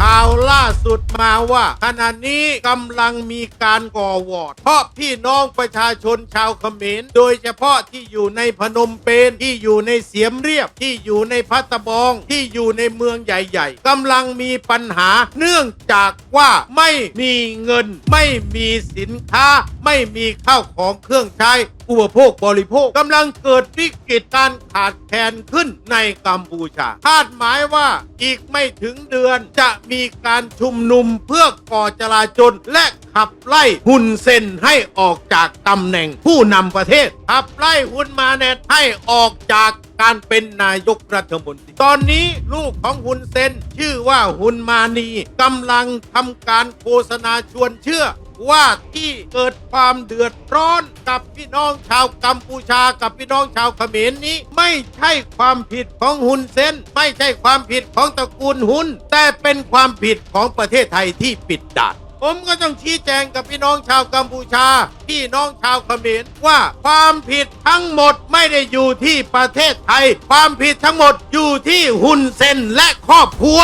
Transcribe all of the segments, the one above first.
ข่าวล่าสุดมาว่าขณะนี้กำลังมีการก่อวอร์ดเพราะพี่น้องประชาชนชาวเขมร โดยเฉพาะที่อยู่ในพนมเปญที่อยู่ในเสียมเรียบที่อยู่ในพัตบองที่อยู่ในเมืองใหญ่ๆกำลังมีปัญหาเนื่องจากว่าไม่มีเงิน ไม่มีสินค้า ไม่มีข้าวของเครื่องใช้อุปโภคบริโภคกำลังเกิดวิกฤตการขาดแคลนขึ้นในกัมพูชา คาดหมายว่าอีกไม่ถึงเดือนจะมีการชุมนุมเพื่อก่อจลาจลและขับไล่ฮุนเซนให้ออกจากตำแหน่งผู้นำประเทศ ขับไล่ฮุนมาเนตให้ออกจากการเป็นนายกรัฐมนตรี ตอนนี้ลูกของฮุนเซนชื่อว่าฮุนมานีกำลังทำการโฆษณาชวนเชื่อ ว่าที่เกิดความเดือดร้อนกับพี่น้องชาวกัมพูชากับพี่น้องชาวเขมรนี้ ไม่ใช่ความผิดของฮุนเซนไม่ใช่ความผิดของตระกูลฮุนแต่เป็นความผิดของประเทศไทยที่ปิดด่านผมก็ต้องชี้แจงกับพี่น้องชาวกัมพูชา พี่น้องชาวเขมรว่าความผิดทั้งหมดไม่ได้อยู่ที่ประเทศไทย ความผิดทั้งหมดอยู่ที่ฮุนเซนและครอบครัว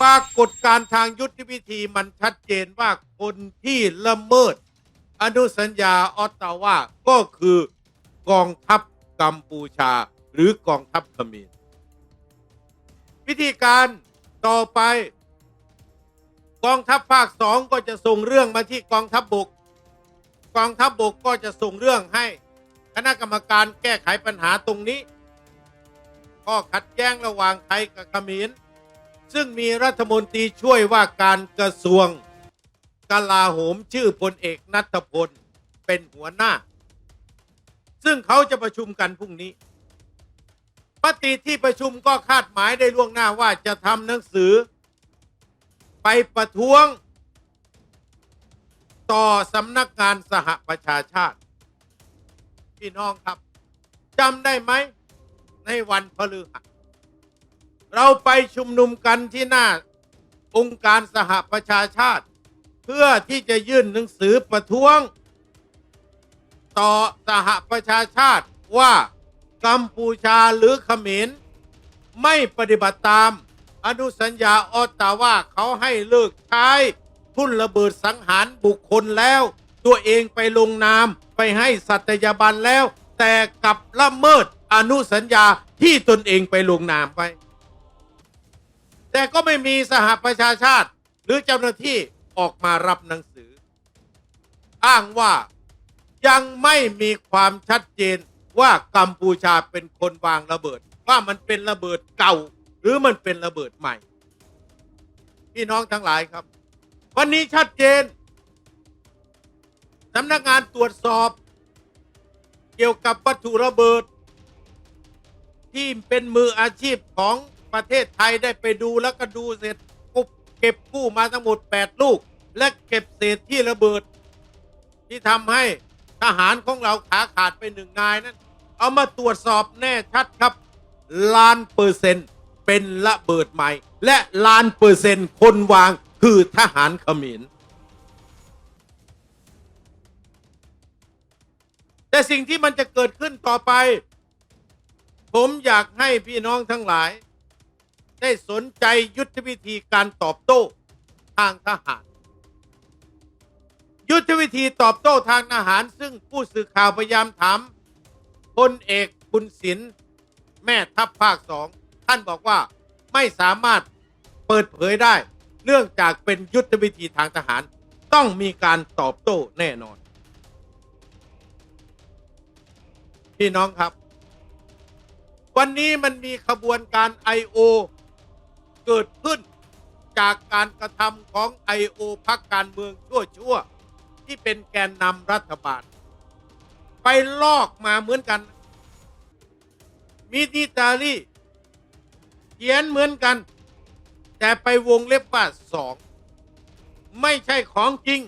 ปรากฏการทางยุทธวิธีมันชัดเจนว่าคนที่ละเมิด อนุสัญญาออตตาวาก็คือกองทัพกัมพูชา หรือกองทัพเขมรวิธีการต่อไป กองทัพภาคสองก็จะส่งเรื่องมาที่กองทัพบบก กองทัพบบกก็จะส่งเรื่องให้คณะกรรมการแก้ไขปัญหาตรงนี้ข้อขัดแย้งระหว่างไทยกับเขมร ซึ่งมีรัฐมนตรีช่วยว่าการกระทรวงกลาโหมชื่อพลเอกนัทพลเป็นหัวหน้า ซึ่งเขาจะประชุมกันพรุ่งนี้ปฏิที่ประชุมก็คาดหมายได้ล่วงหน้าว่าจะทำหนังสือ ไปประท้วง ต่อสำนักงานสหประชาชาติ พี่น้องครับจำได้ไหม ในวันพฤหัส เราไปชุมนุมกันที่หน้าองค์การสหประชาชาติ เพื่อที่จะยื่นหนังสือประท้วง ต่อสหประชาชาติว่ากัมพูชาหรือเขมรไม่ปฏิบัติตามอนุสัญญาออตตาว่าเขาให้เลิกใช้ทุ่นระเบิดสังหารบุคคลแล้ว ตัวเองไปลงนามไปให้สัตยาบันแล้ว แต่กลับละเมิดอนุสัญญาที่ตนเองไปลงนามไป แต่ก็ไม่มีสหประชาชาติ หรือเจ้าหน้าที่ออกมารับหนังสือ อ้างว่ายังไม่มีความชัดเจนว่ากัมพูชาเป็นคนวางระเบิด ว่ามันเป็นระเบิดเก่า หรือมันเป็นระเบิดใหม่ พี่น้องทั้งหลายครับ วันนี้ชัดเจนสำนักงานตรวจสอบ เกี่ยวกับวัตถุระเบิด ที่เป็นมืออาชีพของ ประเทศไทยได้ไปดูแล้วก็ดูเสร็จกุบเก็บกู้มาทั้งหมด 8 ลูก และเก็บเศษที่ระเบิด ที่ทำให้ทหารของเราขาขาดไปหนึ่งนายนั้น เอามาตรวจสอบแน่ชัดครับ ล้านเปอร์เซ็นต์เป็นระเบิดใหม่ และล้านเปอร์เซ็นต์คนวางคือทหารเขมรแต่สิ่งที่มันจะเกิดขึ้นต่อไป ผมอยากให้พี่น้องทั้งหลาย ได้สนใจยุทธวิธีการตอบโต้ทางทหาร ยุทธวิธีตอบโต้ทางทหาร ซึ่งผู้สื่อข่าวพยายามถามพลเอกบุญศิลป์แม่ทัพภาคสองท่านบอกว่าไม่สามารถเปิดเผยได้ เนื่องจากเป็นยุทธวิธีทางทหาร ต้องมีการตอบโต้แน่นอน พี่น้องครับ วันนี้มันมีขบวนการ I.O. เกิดขึ้น จากการกระทำของ I.O. พักการเมืองชั่วๆที่เป็นแกนนำรัฐบาล ไปลอกมาเหมือนกันมีดิตาลีเขียนเหมือนกัน แต่ไปวงเล็บว่าสอง ไม่ใช่ของจริง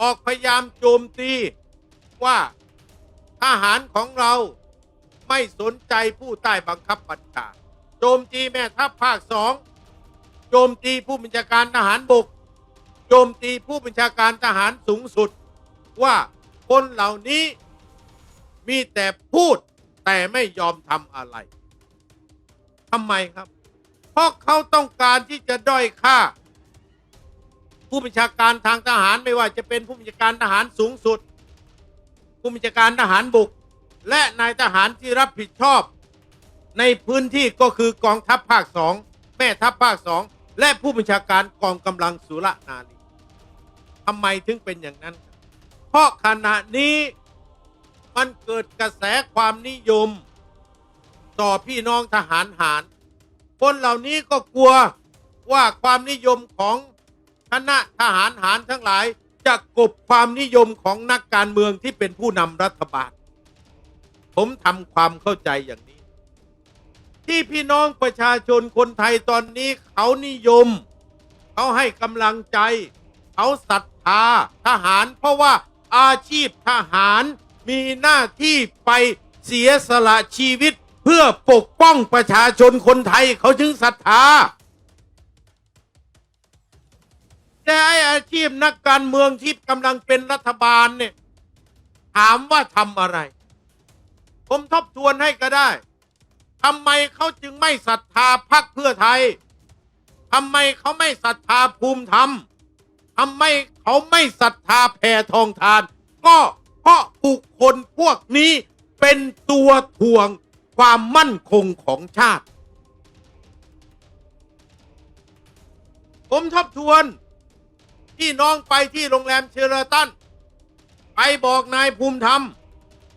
ออกพยายามโจมตีว่าทหารของเราไม่สนใจผู้ใต้บังคับบัญชา จมตีแม่ทัพภาคสองโจมตีผู้บัญชาการทหารบก โจมตีผู้บัญชาการทหารสูงสุด ว่าคนเหล่านี้มีแต่พูดแต่ไม่ยอมทำอะไรทำไมครับ เพราะเขาต้องการที่จะด้อยค่า ผู้บัญชาการทางทหารไม่ว่าจะเป็นผู้บัญชาการทหารสูงสุด ผู้บัญชาการทหารบกและนายทหารที่รับผิดชอบ ในพื้นที่ก็คือกองทัพภาคสองแม่ทัพภาคสองและผู้บัญชาการกองกำลังสุรนารีทำไมถึงเป็นอย่างนั้น เพราะขณะนี้มันเกิดกระแสความนิยม ต่อพี่น้องทหารหาร คนเหล่านี้ก็กลัวว่าความนิยมของคณะทหารหารทั้งหลายจะกบความนิยมของนักการเมืองที่เป็นผู้นำรัฐบาล ผมทำความเข้าใจอย่าง ที่พี่น้องประชาชนคนไทยตอนนี้เขานิยม เขาให้กำลังใจ เขาศรัทธาทหาร เพราะว่าอาชีพทหารมีหน้าที่ไปเสียสละชีวิต เพื่อปกป้องประชาชนคนไทยเขาจึงศรัทธาแต่ไออาชีพนักการเมืองที่กำลังเป็นรัฐบาลเนี่ยถามว่าทำอะไร ผมทบทวนให้ก็ได้ ทำไมเขาจึงไม่ศรัทธาพรรคเพื่อไทยทำไมเขาไม่ศรัทธาภูมิธรรมทำไมเขาไม่ศรัทธาแพทองทาน ก็เพราะบุคคลพวกนี้เป็นตัวถ่วงความมั่นคงของชาติ ผมทบทวนพี่น้องไปที่โรงแรมเชอร์ตันไปบอกนายภูมิธรรม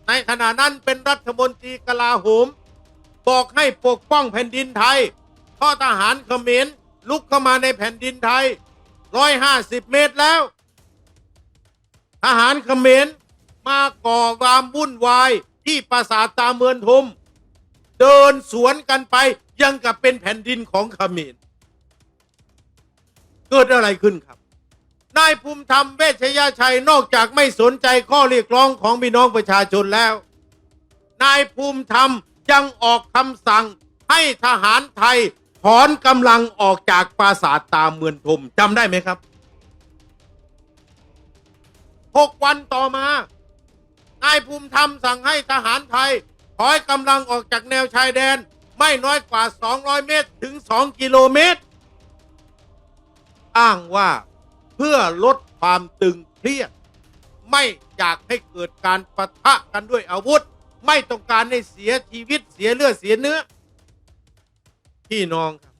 ในขณะนั้นเป็นรัฐมนตรีกลาโหม บอกให้ปกป้องแผ่นดินไทยพราะทหารเขมรลุกเข้ามาในแผ่นดินไทยร้อยห้าสิบเมตรแล้ว ทหารเขมรมาก่อความวุ่นวายที่ปราสาทตาเมือนทุม เดินสวนกันไปยังกับเป็นแผ่นดินของเขมรเกิดอะไรขึ้นครับ นายภูมิธรรมเวชยชัยนอกจากไม่สนใจข้อเรียกร้องของพี่น้องประชาชนแล้ว นายภูมิธรรม ยังออกคำสั่งให้ทหารไทย ถอนกำลังออกจากปราสาทตาเมือนทมจำได้ไหมครับหกวันต่อมานายภูมิธรรมสั่งให้ทหารไทย ถอยกำลังออกจากแนวชายแดน ไม่น้อยกว่า 200 เมตรถึง 2 กิโลเมตร อ้างว่าเพื่อลดความตึงเครียด ไม่อยากให้เกิดการปะทะกันด้วยอาวุธ ไม่ต้องการให้เสียชีวิตเสียเลือดเสียเนื้อ พี่น้องครับ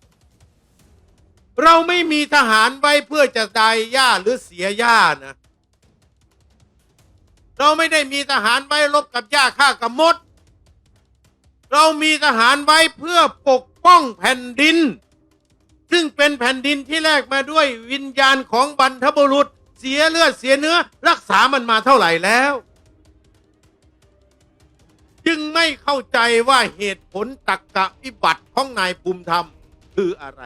เราไม่มีทหารไว้เพื่อจะตายหญ้าหรือเสียหญ้านะ เราไม่ได้มีทหารไว้รบกับหญ้าฆ่ากับมด เรามีทหารไว้เพื่อปกป้องแผ่นดิน ซึ่งเป็นแผ่นดินที่แลกมาด้วยวิญญาณของบรรพบุรุษ เสียเลือดเสียเนื้อ รักษามันมาเท่าไหร่แล้ว จึงไม่เข้าใจว่าเหตุผลตักกะวิบัติของนายภูมิธรรมคืออะไร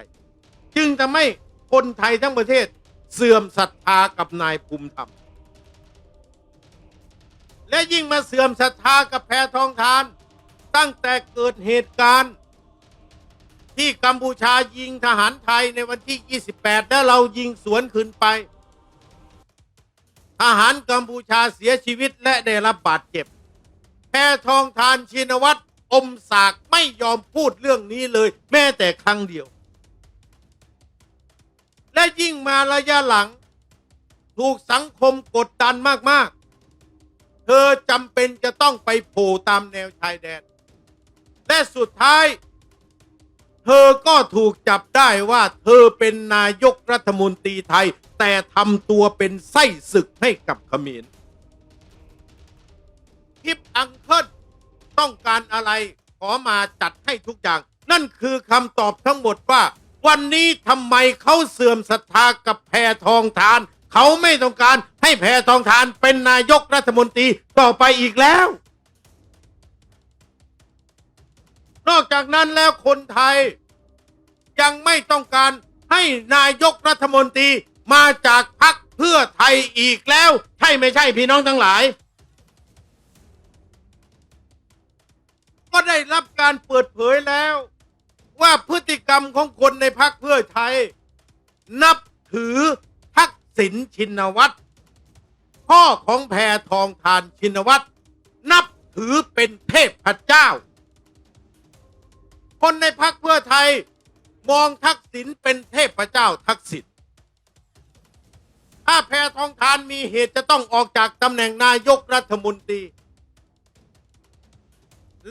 จึงทำให้คนไทยทั้งประเทศเสื่อมศรัทธากับนายภูมิธรรม และยิ่งมาเสื่อมศรัทธากับแพทองทาน ตั้งแต่เกิดเหตุการณ์ ที่กัมพูชายิงทหารไทยในวันที่ 28 แล้วเรายิงสวนขึ้นไปทหารกัมพูชาเสียชีวิตและได้รับบาดเจ็บ แพทองทานชินวัตรอมสากไม่ยอมพูดเรื่องนี้เลย แม้แต่ครั้งเดียว และยิ่งมาระยะหลัง ถูกสังคมกดดันมาก ๆ เธอจำเป็นจะต้องไปโผล่ตามแนวชายแดน และสุดท้าย เธอก็ถูกจับได้ว่าเธอเป็นนายกรัฐมนตรีไทย แต่ทำตัวเป็นไส้ศึกให้กับขมร ทิปอังเคิลต้องการอะไรขอมาจัดให้ทุกอย่าง นั่นคือคำตอบทั้งหมดว่า วันนี้ทำไมเขาเสื่อมศรัทธากับแพทองทาน เขาไม่ต้องการให้แพทองทานเป็นนายกรัฐมนตรีต่อไปอีกแล้ว นอกจากนั้นแล้วคนไทย ยังไม่ต้องการให้นายกรัฐมนตรีมาจากพรรคเพื่อไทยอีกแล้ว ใช่ไม่ใช่พี่น้องทั้งหลาย ก็ได้รับการเปิดเผยแล้ว ว่าพฤติกรรมของคนในพรรคเพื่อไทย นับถือทักษิณชินวัตรพ่อของแพทองทานชินวัตรนับถือเป็นเทพเจ้า คนในพักเพื่อไทยมองทักษิณเป็นเทพเจ้าทักษิณถ้าแพทองทานมีเหตุจะต้องออกจากตำแหน่งนายกรัฐมนตรี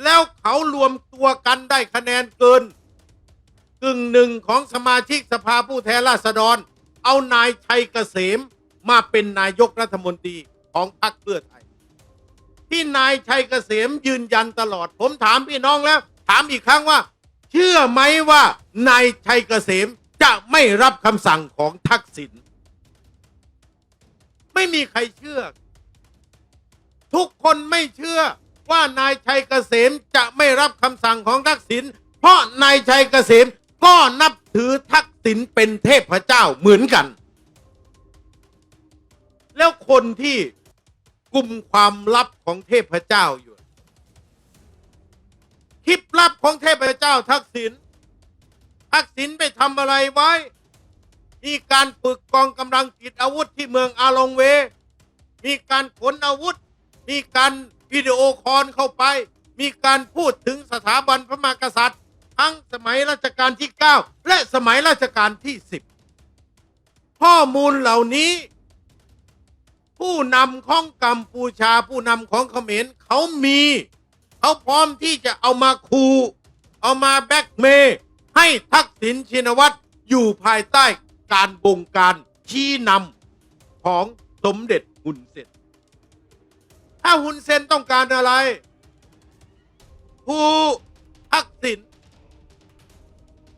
แล้วเขารวมตัวกันได้คะแนนเกินกึ่งหนึ่งของสมาชิกสภาผู้แทนราษฎร เอานายชัยเกษมมาเป็นนายกรัฐมนตรีของพรรคเพื่อไทย ที่นายชัยเกษมยืนยันตลอด ผมถามพี่น้องแล้ว ถามอีกครั้งว่า เชื่อไหมว่านายชัยเกษมจะไม่รับคำสั่งของทักษิณไม่มีใครเชื่อ ทุกคนไม่เชื่อ ว่านายชัยเกษมจะไม่รับคำสั่งของทักษิณเพราะนายชัยเกษมก็นับถือทักษิณเป็นเทพเจ้าเหมือนกัน แล้วคนที่กลุ่มความลับของเทพเจ้าอยู่คลิปลับของเทพเจ้าทักษิณทักษิณไปทำอะไรไว้ มีการฝึกกองกำลังติดอาวุธที่เมืองอาลงเว มีการขนอาวุธ มีการ วิดีโอคอลเข้าไป มีการพูดถึงสถาบันพระมหากษัตริย์ ทั้งสมัยรัชกาลที่ 9 และสมัยรัชกาลที่ 10 ข้อมูลเหล่านี้ ผู้นำของกัมพูชาผู้นำของเขมรเขามี เขาพร้อมที่จะเอามาคูเอามาแบ็กเมย์ให้ทักษิณชินวัตรอยู่ภายใต้การบงการชี้นำของสมเด็จฮุนเซน ถ้าฮุนเซนต้องการอะไรผู้ทักษิณ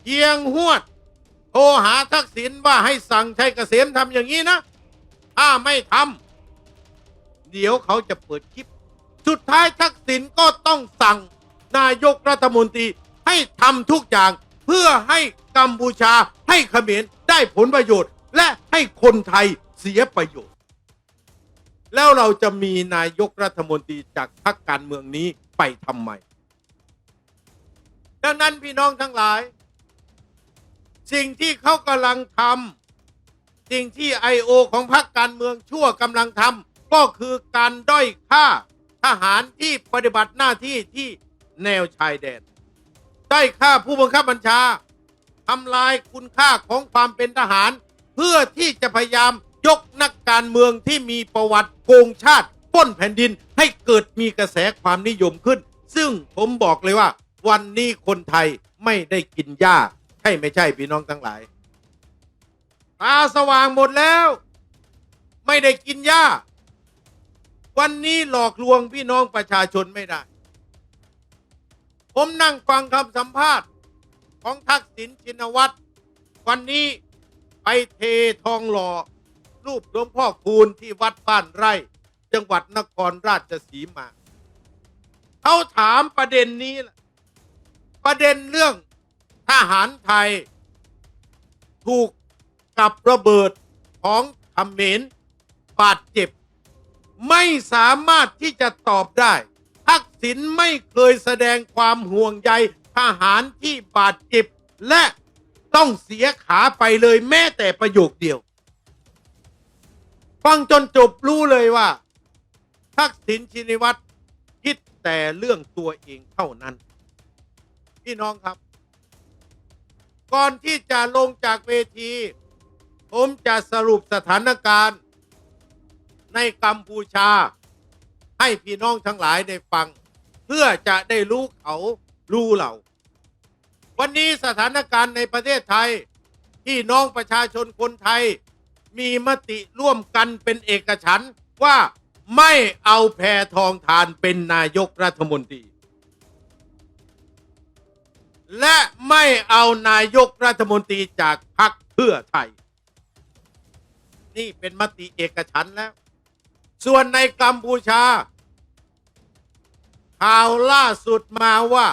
เยียงหวด โทรหาทักษิณว่าให้สั่งชัยเกษมทำอย่างนี้นะ ถ้าไม่ทำเดี๋ยวเขาจะเปิดคลิป สุดท้ายทักษิณก็ต้องสั่งนายกรัฐมนตรีให้ทำทุกอย่างเพื่อให้กัมพูชาให้เขมรได้ผลประโยชน์ และให้คนไทยเสียประโยชน์ แล้วเราจะมีนายกรัฐมนตรีจากพรรคการเมืองนี้ไปทำไม ดังนั้นพี่น้องทั้งหลาย สิ่งที่เขากำลังทำสิ่งที่ไอโอของพรรคการเมืองชั่วกำลังทำก็คือการด้อยค่าทหารที่ปฏิบัติหน้าที่ที่แนวชายแดนด้อยค่าผู้บังคับบัญชาทำลายคุณค่าของความเป็นทหาร เพื่อที่จะพยายาม ยกนักการเมืองที่มีประวัติโกงชาติป้นแผ่นดินให้เกิดมีกระแสความนิยมขึ้น ซึ่งผมบอกเลยว่า วันนี้คนไทยไม่ได้กินหญ้าใช่ไม่ใช่พี่น้องทั้งหลายตาสว่างหมดแล้ว ไม่ได้กินหญ้า วันนี้หลอกลวงพี่น้องประชาชนไม่ได้ ผมนั่งฟังคำสัมภาษณ์ของทักษิณชินวัตรวันนี้ไปเททองหล่อ รูปหลวงพ่อคูณที่วัดบ้านไร่ จังหวัดนครราชสีมาเขาถามประเด็นนี้ล่ะประเด็นเรื่องทหารไทย ถูกกับระเบิดของเขมรบาดเจ็บ ไม่สามารถที่จะตอบได้ ทักษิณไม่เคยแสดงความห่วงใยทหารที่บาดเจ็บ และต้องเสียขาไปเลยแม้แต่ประโยคเดียว ฟังจนจบรู้เลยว่า ทักษิณชินวัตรคิดแต่เรื่องตัวเองเท่านั้น พี่น้องครับ ก่อนที่จะลงจากเวที ผมจะสรุปสถานการณ์ ในกัมพูชา ให้พี่น้องทั้งหลายได้ฟัง เพื่อจะได้รู้เขารู้เรา วันนี้สถานการณ์ในประเทศไทย พี่น้องประชาชนคนไทย มีมติร่วมกันเป็นเอกฉันท์ว่าไม่เอาแพทองทานเป็นนายกรัฐมนตรี และไม่เอานายกรัฐมนตรีจากพรรคเพื่อไทย นี่เป็นมติเอกฉันท์แล้ว ส่วนในกัมพูชา ข่าวล่าสุดมาว่า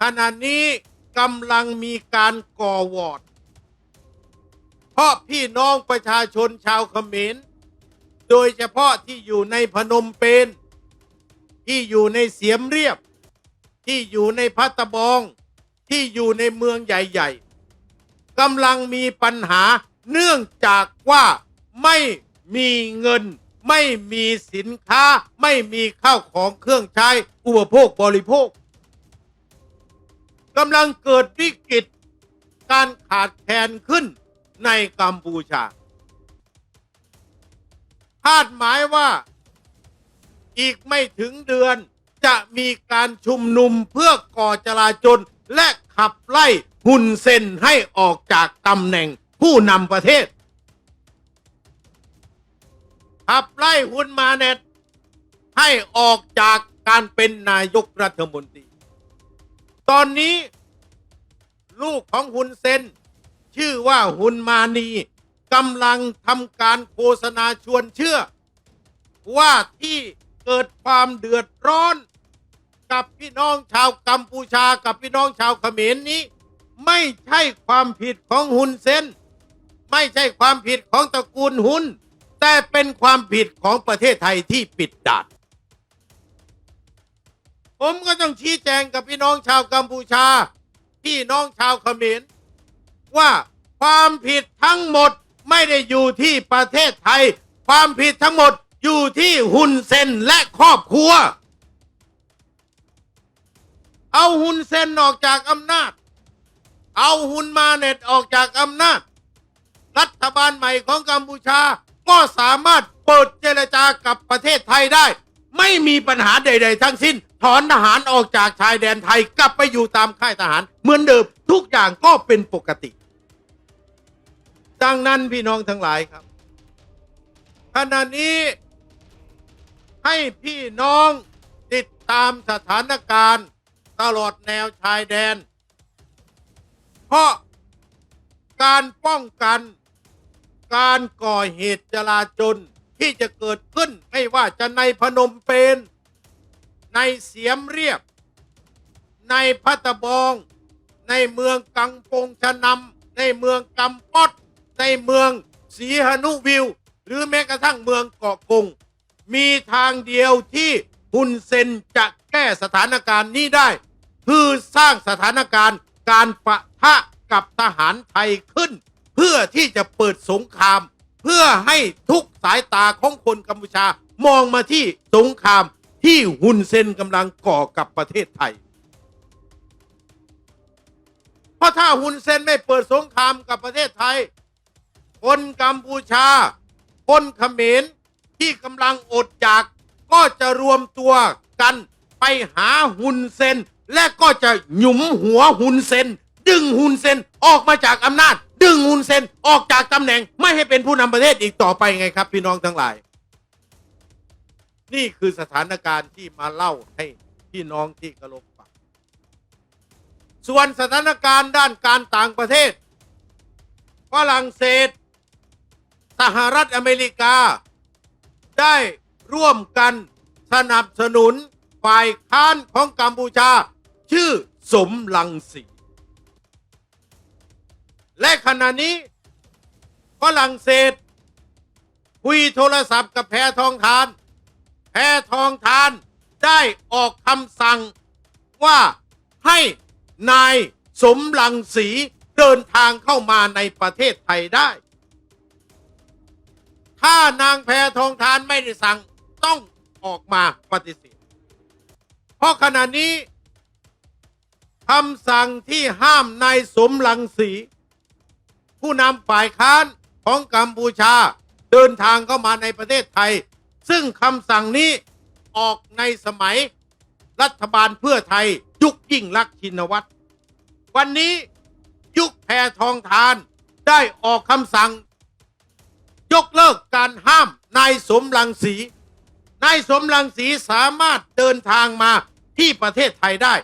ขณะนี้กำลังมีการก่อวอร์ด พาะพี่น้องประชาชนชาวเขมร โดยเฉพาะที่อยู่ในพนมเปญที่อยู่ในเสียมเรียบ ที่อยู่ในพัตตบอง ที่อยู่ในเมืองใหญ่ๆกำลังมีปัญหาเนื่องจากว่าไม่มีเงิน ไม่มีสินค้า ไม่มีข้าวของเครื่องใช้อุปโภคบริโภคกำลังเกิดวิกฤตการขาดแคลนขึ้น ในกัมพูชาคาดหมายว่าอีกไม่ถึงเดือนจะมีการชุมนุมเพื่อก่อจลาจลและขับไล่ฮุนเซนให้ออกจากตำแหน่งผู้นำประเทศ ขับไล่ฮุนมาเน็ตให้ออกจากการเป็นนายกรัฐมนตรี ตอนนี้ ลูกของฮุนเซน ชื่อว่าฮุนมานีกำลังทำการโฆษณาชวนเชื่อ ว่าที่เกิดความเดือดร้อน กับพี่น้องชาวกัมพูชากับพี่น้องชาวเขมรนี้ ไม่ใช่ความผิดของฮุนเซนไม่ใช่ความผิดของตระกูลฮุนแต่เป็นความผิดของประเทศไทยที่ปิดด่านผมก็ต้องชี้แจงกับพี่น้องชาวกัมพูชา พี่น้องชาวเขมร ว่าความผิดทั้งหมดไม่ได้อยู่ที่ประเทศไทย ความผิดทั้งหมดอยู่ที่ฮุนเซนและครอบครัว เอาฮุนเซนออกจากอำนาจ เอาฮุนมาเน็ตออกจากอำนาจ รัฐบาลใหม่ของกัมพูชาก็สามารถเปิดเจรจากับประเทศไทยได้ ไม่มีปัญหาใด ๆ ทั้งสิ้น ถอนทหารออกจากชายแดนไทยกลับไปอยู่ตามค่ายทหาร เหมือนเดิมทุกอย่างก็เป็นปกติ ดังนั้นพี่น้องทั้งหลายครับขณะนี้ให้พี่น้องติดตามสถานการณ์ตลอดแนวชายแดน เพราะการป้องกันการก่อเหตุจลาจลที่จะเกิดขึ้นไม่ว่าจะในพนมเปญในเสียมเรียบ ในพัตบอง ในเมืองกังปงชะนำในเมืองกำปอด ในเมืองสีหนุวิว หรือแม้กระทั่งเมืองเกาะกง มีทางเดียวที่ฮุนเซนจะแก้สถานการณ์นี้ได้ คือสร้างสถานการณ์การปะทะกับทหารไทยขึ้น เพื่อที่จะเปิดสงคราม เพื่อให้ทุกสายตาของคนกัมพูชามองมาที่สงครามที่ฮุนเซนกำลังก่อกับประเทศไทย เพราะถ้าฮุนเซนไม่เปิดสงครามกับประเทศไทย คนกัมพูชา คนเขมรที่กำลังอดอยาก ก็จะรวมตัวกันไปหาฮุนเซน และก็จะหยุมหัวฮุนเซน ดึงฮุนเซนออกมาจากอำนาจ ดึงฮุนเซนออกจากตำแหน่ง ไม่ให้เป็นผู้นำประเทศอีกต่อไปไงครับ พี่น้องทั้งหลาย นี่คือสถานการณ์ที่มาเล่าให้พี่น้องที่กระลบฟังส่วนสถานการณ์ด้านการต่างประเทศฝรั่งเศส สหรัฐอเมริกา ได้ร่วมกันสนับสนุนฝ่ายค้านของกัมพูชา ชื่อสมลังสี และขณะนี้ฝรั่งเศส คุยโทรศัพท์กับแพทองทาน แพทองทานได้ออกคำสั่งว่าให้นายสมลังสีเดินทางเข้ามาในประเทศไทยได้ ถ้านางแพทองทานไม่ได้สั่งต้องออกมาปฏิเสธ เพราะขณะนี้คำสั่งที่ห้ามนายสมลังสี ผู้นำฝ่ายค้านของกัมพูชาเดินทางเข้ามาในประเทศไทย ซึ่งคำสั่งนี้ออกในสมัยรัฐบาลเพื่อไทยยุคยิ่งลักษณ์ชินวัตร วันนี้ยุคแพทองทานได้ออกคำสั่ง ยกเลิกการห้ามนายสมรังสีนายสมรังสีสามารถเดินทางมาที่ประเทศไทยได้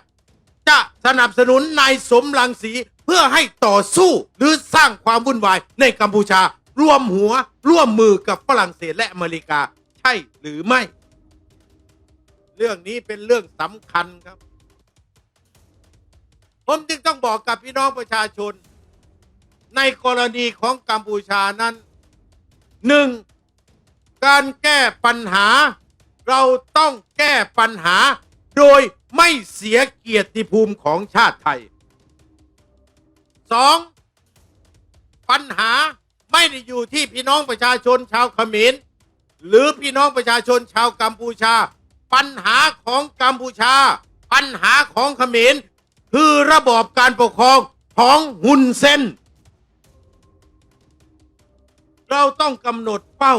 จะสนับสนุนนายสมรังสีเพื่อให้ต่อสู้หรือสร้างความวุ่นวายในกัมพูชา ร่วมหัวร่วมมือกับฝรั่งเศสและอเมริกา ใช่หรือไม่ เรื่องนี้เป็นเรื่องสำคัญครับ ผมจึงต้องบอกกับพี่น้องประชาชน ในกรณีของกัมพูชานั้น หนึ่งการแก้ปัญหา เราต้องแก้ปัญหา โดยไม่เสียเกียรติภูมิของชาติไทยสองปัญหาไม่ได้อยู่ที่พี่น้องประชาชนชาวเขมร หรือพี่น้องประชาชนชาวกัมพูชา ปัญหาของกัมพูชา ปัญหาของเขมร คือระบอบการปกครองของฮุนเซน เราต้องกำหนดเป้า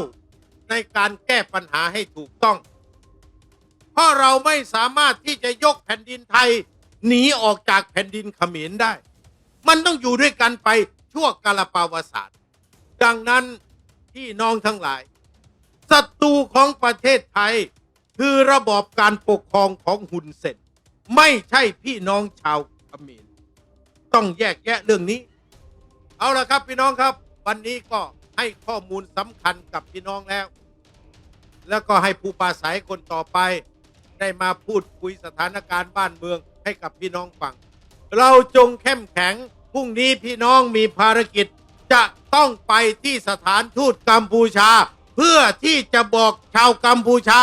ในการแก้ปัญหาให้ถูกต้อง เพราะเราไม่สามารถที่จะยกแผ่นดินไทย หนีออกจากแผ่นดินเขมรได้ มันต้องอยู่ด้วยกันไปชั่วกาลปาวศาสารดังนั้นพี่น้องทั้งหลายศัตรูของประเทศไทย คือระบอบการปกครองของฮุนเซนไม่ใช่พี่น้องชาวเขมรต้องแยกแยะเรื่องนี้ เอาละครับพี่น้องครับ วันนี้ก็ ให้ข้อมูลสำคัญกับพี่น้องแล้ว แล้วก็ให้ผู้ปราศัยคนต่อไป ได้มาพูดคุยสถานการณ์บ้านเมืองให้กับพี่น้องฟัง เราจงเข้มแข็งพรุ่งนี้พี่น้องมีภารกิจจะต้องไปที่สถานทูตกัมพูชา เพื่อที่จะบอกชาวกัมพูชา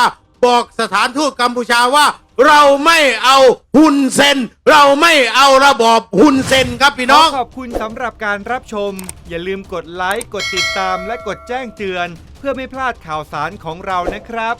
บอกสถานทูตกัมพูชาว่า เราไม่เอาหุนเซน เราไม่เอาระบอบหุนเซนครับพี่น้อง ขอบคุณสำหรับการรับชม อย่าลืมกดไลค์ กดติดตามและกดแจ้งเตือน เพื่อไม่พลาดข่าวสารของเรานะครับ